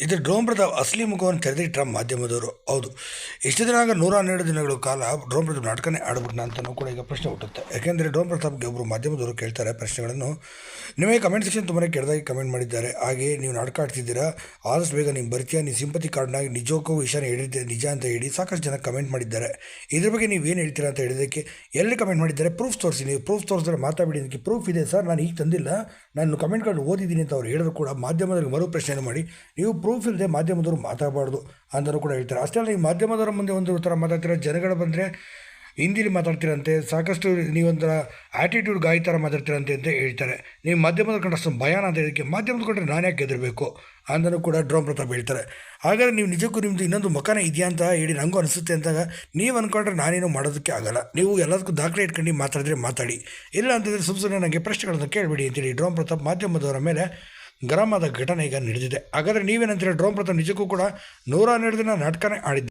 ಇದು ಪ್ರತಾಪ್ ಅಸಲಿ ಮುಖವನ್ನು ತೆರೆದಿಟ್ಟ ಮಾಧ್ಯಮದವರು. ಹೌದು. ಇಷ್ಟು ದಿನ ಆಗ ನೂರ ಹನ್ನೆರಡು ದಿನಗಳ ಕಾಲ ಪ್ರತಾಪ್ ನಾಟಕನೇ ಆಡ್ಬಿಟ್ನ ಅಂತಲೂ ಕೂಡ ಈಗ ಪ್ರಶ್ನೆ ಹುಟ್ಟುತ್ತೆ. ಯಾಕೆಂದರೆ ಡೋಮ್ ಪ್ರತಾಪ್ಗೆ ಒಬ್ಬರು ಮಾಧ್ಯಮದವರು ಕೇಳ್ತಾರೆ ಪ್ರಶ್ನೆಗಳನ್ನು. ನಿಮಗೆ ಕಮೆಂಟ್ ಸೆಕ್ಷನ್ ತುಂಬನೇ ಕೆಟ್ಟದಾಗಿ ಕಮೆಂಟ್ ಮಾಡಿದ್ದಾರೆ. ಹಾಗೆ ನೀವು ನಾಟಕ ಆಡ್ತಿದ್ದೀರಾ ಆದಷ್ಟು ಬೇಗ ನೀವು ಬರ್ತೀಯಾ? ನೀವು ಸಿಂಪತಿ ಕಾರ್ಡ್ನಾಗಿ ನಿಜಕ್ಕೂ ವಿಷಯನ ಹೇಳಿದ್ದೆ, ನಿಜ ಅಂತ ಹೇಳಿ ಸಾಕಷ್ಟು ಜನ ಕಮೆಂಟ್ ಮಾಡಿದ್ದಾರೆ. ಇದ್ರ ಬಗ್ಗೆ ನೀವು ಏನು ಹೇಳ್ತೀರಾ ಅಂತ ಹೇಳಿದ್ದಕ್ಕೆ ಎಲ್ಲರೂ ಕಮೆಂಟ್ ಮಾಡಿದ್ದಾರೆ? ಪ್ರೂಫ್ ತೋರಿಸಿ. ನೀವು ಪ್ರೂಫ್ ತೋರಿಸಿದ್ರೆ ಮಾತಾಡಿ ಅದಕ್ಕೆ ಪ್ರೂಫ್ ಇದೆ ಸರ್. ನಾನು ಈಗ ತಂದಿಲ್ಲ. ನಾನು ಕಮೆಂಟ್ ಕಾರ್ಡ್ ಓದಿದ್ದೀನಿ ಅಂತ ಅವ್ರು ಹೇಳಿದ್ರು ಕೂಡ ಮಾಧ್ಯಮದಲ್ಲಿ ಮರು ಪ್ರಶ್ನೆಯನ್ನು ಮಾಡಿ. ನೀವು ಪ್ರೂಫ್ ಇಲ್ಲದೆ ಮಾಧ್ಯಮದವರು ಮಾತಾಡಬಾರ್ದು ಅಂದರೂ ಕೂಡ ಹೇಳ್ತಾರೆ. ಅಷ್ಟೇ ಅಲ್ಲ, ಈ ಮಾಧ್ಯಮದವರ ಮುಂದೆ ಒಂದು ಥರ ಮಾತಾಡ್ತೀರ, ಜನಗಳು ಬಂದರೆ ಹಿಂದಿಲಿ ಮಾತಾಡ್ತೀರಂತೆ, ಸಾಕಷ್ಟು ನೀವೊಂಥರ ಆ್ಯಟಿಟ್ಯೂಡ್ ಗಾಯ ಥರ ಮಾತಾಡ್ತೀರಂತೆ ಅಂತ ಹೇಳ್ತಾರೆ. ನೀವು ಮಾಧ್ಯಮದ ಕಂಡು ಅಷ್ಟು ಭಯಾನ ಅಂತ ಇದಕ್ಕೆ ಮಾಧ್ಯಮದ ಕಂಡ್ರೆ ನಾನು ಯಾಕೆ ಗೆದಿರಬೇಕು ಅಂದರೂ ಕೂಡ ಡ್ರೋಮ್ ಪ್ರತಾಪ್ ಹೇಳ್ತಾರೆ. ಹಾಗಾದ್ರೆ ನೀವು ನಿಜಕ್ಕೂ ನಿಮ್ಮದು ಇನ್ನೊಂದು ಮಕನ ಇದೆಯಾ ಅಂತ ಹೇಳಿ ನನಗೂ ಅನಿಸುತ್ತೆ ಅಂದಾಗ ನೀವು ಅಂದ್ಕೊಂಡ್ರೆ ನಾನೇನು ಮಾಡೋದಕ್ಕೆ ಆಗಲ್ಲ. ನೀವು ಎಲ್ಲದಕ್ಕೂ ದಾಖಲೆ ಇಟ್ಕೊಂಡು ಮಾತಾಡಿದ್ರೆ ಮಾತಾಡಿ. ಇಲ್ಲ ಅಂತಂದರೆ ಸುಮ್ಮ ಸುಮ್ಮನೆ ನನಗೆ ಪ್ರಶ್ನೆಗಳನ್ನು ಕೇಳಬೇಡಿ ಅಂತೇಳಿ ಡ್ರೋಮ್ ಪ್ರತಾಪ್ ಮಾಧ್ಯಮದವರ ಮೇಲೆ ಗರಂ ಆದ ಘಟನೆ ಈಗ ನಡೆದಿದೆ. ಹಾಗಾದರೆ ನೀವೇನಂತೀರಿ? ಡ್ರೋನ್ ಪ್ರತಾಪ್ ನಿಜಕ್ಕೂ ಕೂಡ ನೂರ ಹನ್ನೆರಡು ದಿನ ನಾಟಕನೇ ಆಡಿದ್ದು